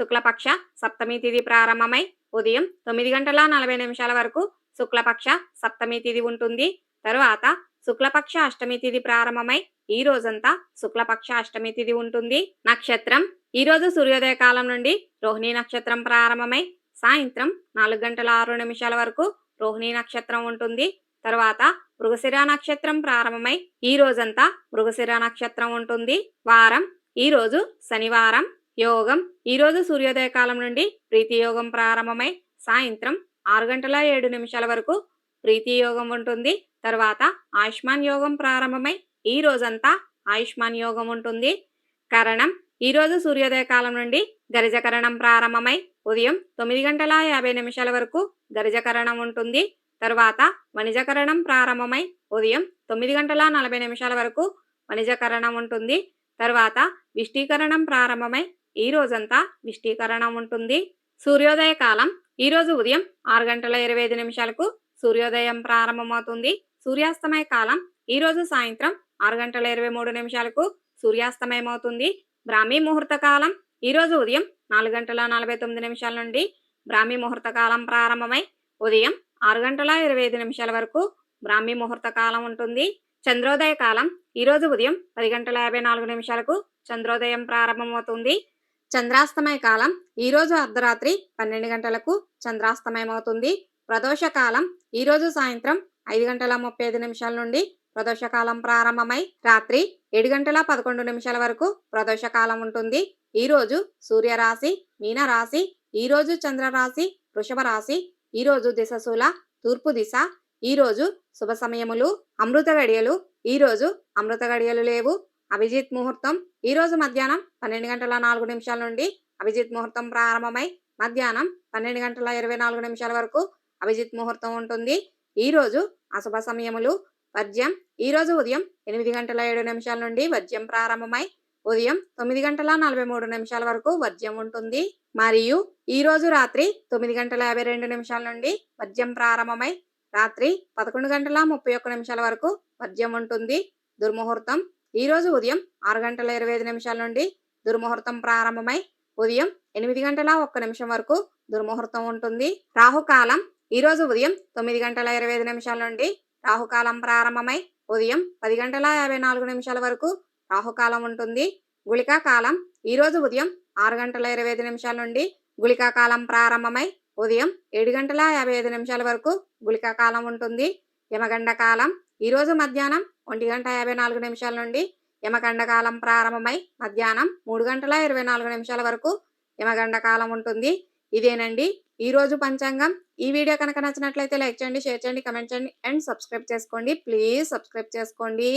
శుక్లపక్ష సప్తమి తిథి ప్రారంభమై ఉదయం తొమ్మిది గంటల నలభై నిమిషాల వరకు శుక్లపక్ష సప్తమి తిథి ఉంటుంది. తరువాత శుక్లపక్ష అష్టమి తిథి ప్రారంభమై ఈ రోజంతా శుక్లపక్ష అష్టమి తిథి ఉంటుంది. నక్షత్రం ఈ రోజు సూర్యోదయ కాలం నుండి రోహిణి నక్షత్రం ప్రారంభమై సాయంత్రం నాలుగు గంటల ఆరు నిమిషాల వరకు రోహిణి నక్షత్రం ఉంటుంది. తరువాత మృగశిర నక్షత్రం ప్రారంభమై ఈ రోజంతా మృగశిర నక్షత్రం ఉంటుంది. వారం ఈ రోజు శనివారం యోగం. ఈరోజు సూర్యోదయ కాలం నుండి ప్రీతి యోగం ప్రారంభమై సాయంత్రం ఆరు గంటల ఏడు నిమిషాల వరకు ప్రీతి యోగం ఉంటుంది. తర్వాత ఆయుష్మాన్ యోగం ప్రారంభమై ఈ రోజంతా ఆయుష్మాన్ యోగం ఉంటుంది. కరణం. ఈరోజు సూర్యోదయ కాలం నుండి గరిజకరణం ప్రారంభమై ఉదయం తొమ్మిది గంటల యాభై నిమిషాల వరకు గరిజకరణం ఉంటుంది. తర్వాత వణిజకరణం ప్రారంభమై ఉదయం తొమ్మిది గంటల నలభై నిమిషాల వరకు వణిజకరణం ఉంటుంది. తర్వాత విష్టీకరణం ప్రారంభమై ఈ రోజంతా విష్టీకరణం ఉంటుంది. సూర్యోదయ కాలం ఈ రోజు ఉదయం ఆరు గంటల ఇరవై ఐదు నిమిషాలకు సూర్యోదయం ప్రారంభమవుతుంది. సూర్యాస్తమయ కాలం ఈ రోజు సాయంత్రం ఆరు గంటల ఇరవై మూడు నిమిషాలకు సూర్యాస్తమయం అవుతుంది బ్రాహ్మీ ముహూర్త కాలం ఈ రోజు ఉదయం నాలుగు గంటల నలభై తొమ్మిది నిమిషాల నుండి బ్రాహ్మీ ముహూర్త కాలం ప్రారంభమై ఉదయం ఆరు గంటల ఇరవై ఐదు నిమిషాల వరకు బ్రాహ్మీ ముహూర్త కాలం ఉంటుంది. చంద్రోదయ కాలం ఈరోజు ఉదయం పది గంటల యాభై నాలుగు నిమిషాలకు చంద్రోదయం ప్రారంభమవుతుంది. చంద్రాస్తమయ కాలం ఈరోజు అర్ధరాత్రి పన్నెండు గంటలకు చంద్రాస్తమయం అవుతుంది ప్రదోష కాలం సాయంత్రం ఐదు గంటల ముప్పై ఐదు నిమిషాల నుండి ప్రదోషకాలం ప్రారంభమై రాత్రి ఏడు గంటల పదకొండు నిమిషాల వరకు ప్రదోషకాలం ఉంటుంది. ఈరోజు సూర్యరాశి మీన రాశి ఈ రోజు చంద్రరాశి వృషభ రాశి ఈరోజు దిశశూల తూర్పు దిశ ఈ రోజు శుభ సమయములు అమృత గడియలు ఈరోజు అమృత గడియలు లేవు. అభిజిత్ ముహూర్తం. ఈ రోజు మధ్యాహ్నం పన్నెండు గంటల నాలుగు నిమిషాల నుండి అభిజిత్ ముహూర్తం ప్రారంభమై మధ్యాహ్నం పన్నెండు గంటల ఇరవై నాలుగు నిమిషాల వరకు అభిజిత్ ముహూర్తం ఉంటుంది. ఈ రోజు అశుభ సమయములు. వర్జ్యం ఈ రోజు ఉదయం ఎనిమిది గంటల ఏడు నిమిషాల నుండి వర్జ్యం ప్రారంభమై ఉదయం తొమ్మిది గంటల నలభై మూడు నిమిషాల వరకు వర్జ్యం ఉంటుంది. మరియు ఈ రోజు రాత్రి తొమ్మిది గంటల యాభై రెండు నిమిషాల నుండి వర్జ్యం ప్రారంభమై రాత్రి పదకొండు గంటల ముప్పై ఒక్క నిమిషాల వరకు వర్జ్యం ఉంటుంది. దుర్ముహూర్తం ఈరోజు ఉదయం ఆరు గంటల ఇరవై ఐదు నిమిషాల నుండి దుర్ముహూర్తం ప్రారంభమై ఉదయం ఎనిమిది గంటల ఒక్క నిమిషం వరకు దుర్ముహూర్తం ఉంటుంది. రాహుకాలం ఈరోజు ఉదయం తొమ్మిది గంటల ఇరవై ఐదు నిమిషాల నుండి రాహుకాలం ప్రారంభమై ఉదయం పది గంటల యాభై నాలుగు నిమిషాల వరకు రాహుకాలం ఉంటుంది. గుళికా కాలం ఈరోజు ఉదయం ఆరు గంటల ఇరవై ఐదు నిమిషాల నుండి గుళికా కాలం ప్రారంభమై ఉదయం ఏడు గంటల యాభై ఐదు నిమిషాల వరకు గుళికా కాలం ఉంటుంది. యమగండ కాలం ఈరోజు మధ్యాహ్నం ఒంటి గంట యాభై నాలుగు నిమిషాల నుండి యమగండ కాలం ప్రారంభమై మధ్యాహ్నం మూడు గంటల ఇరవై నాలుగు నిమిషాల వరకు యమగండ కాలం ఉంటుంది. ఇదేనండి. ఈరోజు పంచాంగం. ఈ వీడియో కనుక నచ్చినట్లయితే లైక్ చేయండి షేర్ చేయండి కమెంట్ చేయండి అండ్ సబ్స్క్రైబ్ చేసుకోండి. ప్లీజ్ సబ్స్క్రైబ్ చేసుకోండి.